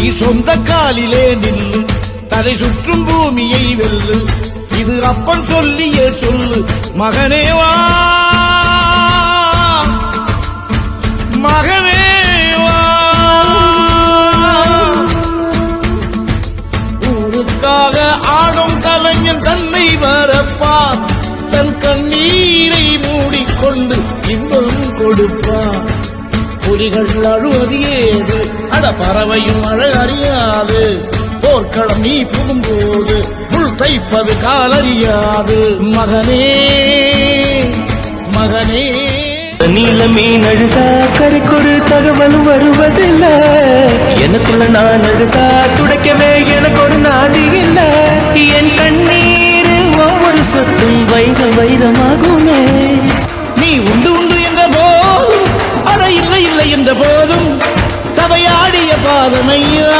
நீ சொந்த காலிலே நில்லு. தலை சுற்றும் பூமியை வெல்லு. இது அப்பன் சொல்லிய சொல்லு. மகனே வா. மகனே வா. ஊருக்காக ஆடும் கலைஞன் தன்னை வரப்பான் தன் கண்ணீரை மூடிக்கொண்டு இன்பம் கொடுப்பான் புலிகள் அழுவது ஏது? அட பறவையும் அழ அறியாது. போர்க்களம் நீ புகும்போது முள் தைப்பது காலறியாது மகனே மகனே. நீளமே நழுதா அழுதா? கரைக்கொரு தகவலும் வருவதில்ல. எனக்குள்ள நான் அழுதா? துடைக்கவே எனக்கு ஒரு நாதி இல்ல. என் கண்ணீர் ஒவ்வொரு சொட்டும் வைர வைரம். பாதமையா